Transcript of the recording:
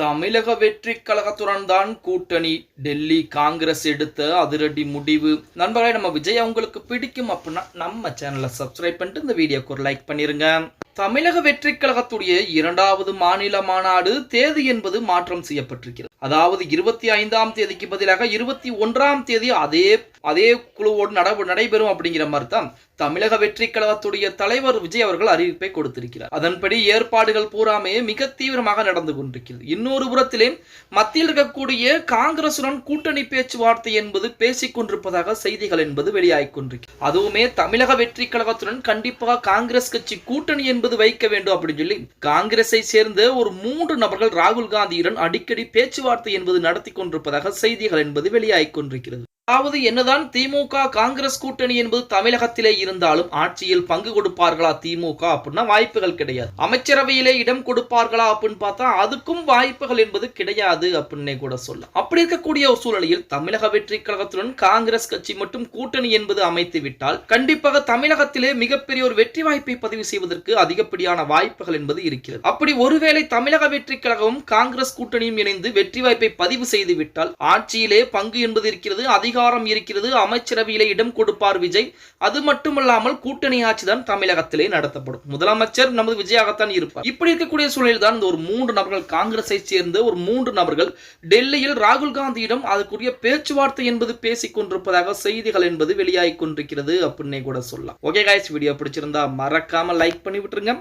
தமிழக வெற்றி கழகத்துடன் தான் கூட்டணி. டெல்லி காங்கிரஸ் எடுத்த அதிரடி முடிவு. நண்பர்களே நம்ம விஜய் உங்களுக்கு பிடிக்கும் அப்படின்னா நம்ம சேனலை சப்ஸ்கிரைப் பண்ணிட்டு இந்த வீடியோக்கு ஒரு லைக் பண்ணிருங்க. தமிழக வெற்றி கழகத்துடைய இரண்டாவது மாநில மாநாடு தேதி என்பது மாற்றம் செய்யப்பட்டிருக்கிறது. அதாவது இருபத்தி ஐந்தாம் தேதிக்கு பதிலாக இருபத்தி ஒன்றாம் தேதி அதே அதே குழுவோடு நட நடைபெறும் அப்படிங்கிற மாதிரி தான் தமிழக வெற்றி கழகத்துடைய தலைவர் விஜய் அவர்கள் அறிவிப்பை கொடுத்திருக்கிறார். அதன்படி ஏற்பாடுகள் பூராமையே மிக தீவிரமாக நடந்து கொண்டிருக்கிறது. இன்னொரு புறத்திலே மத்தியில் இருக்கக்கூடிய காங்கிரசுடன் கூட்டணி பேச்சுவார்த்தை என்பது பேசிக் கொண்டிருப்பதாக செய்திகள் என்பது வெளியாகிக் கொண்டிருக்கிறது. அதுவுமே தமிழக வெற்றி கழகத்துடன் கண்டிப்பாக காங்கிரஸ் கட்சி கூட்டணி என்பது வைக்க வேண்டும் அப்படின்னு சொல்லி காங்கிரஸை சேர்ந்த ஒரு மூன்று நபர்கள் ராகுல் காந்தியுடன் அடிக்கடி பேச்சுவார்த்தை என்பது நடத்தி கொண்டிருப்பதாக செய்திகள் என்பது வெளியாகிக் கொண்டிருக்கிறது. அதாவது என்னதான் திமுக காங்கிரஸ் கூட்டணி என்பது தமிழகத்திலே இருந்தாலும் ஆட்சியில் பங்கு கொடுப்பார்களா திமுக அப்படின்னா வாய்ப்புகள் கிடையாது. அமைச்சரவையிலே இடம் கொடுப்பார்களா அப்படின்னு பார்த்தா அதுக்கும் வாய்ப்புகள் என்பது கிடையாது அப்படின்னே கூட சொல்லலாம். அப்படி இருக்கக்கூடிய ஒரு சூழலில் தமிழக வெற்றி கழகத்துடன் காங்கிரஸ் கட்சி மட்டும் கூட்டணி என்பது அமைத்து விட்டால் கண்டிப்பாக தமிழகத்திலே மிகப்பெரிய ஒரு வெற்றி வாய்ப்பை பதிவு செய்வதற்கு அதிகப்படியான வாய்ப்புகள் என்பது இருக்கிறது. அப்படி ஒருவேளை தமிழக வெற்றி கழகமும் காங்கிரஸ் கூட்டணியும் இணைந்து வெற்றி வாய்ப்பை பதிவு செய்து விட்டால் ஆட்சியிலே பங்கு என்பது இருக்கிறது அதிக அதிகாரம் இருக்கிறது. அமைச்சரவையிலே இடம் கொடுப்பார் விஜய். அது மட்டுமல்லாமல் கூட்டணி ஆட்சி தான் தமிழகத்திலே நடத்தப்படும். முதலமைச்சர் நமது விஜயாகத்தான் இருப்பார். இப்படி இருக்கக்கூடிய சூழலில் தான் இந்த ஒரு மூன்று நபர்கள் காங்கிரஸை சேர்ந்த ஒரு மூன்று நபர்கள் டெல்லியில் ராகுல் காந்தியிடம் அதுக்குரிய பேச்சுவார்த்தை என்பது பேசிக் கொண்டிருப்பதாக செய்திகள் என்பது வெளியாகி கொண்டிருக்கிறது அப்படின்னே கூட சொல்லலாம். ஓகே காய்ஸ் வீடியோ பிடிச்சிருந்தா மறக்காம லைக் பண்ணி விட்டுருங்க.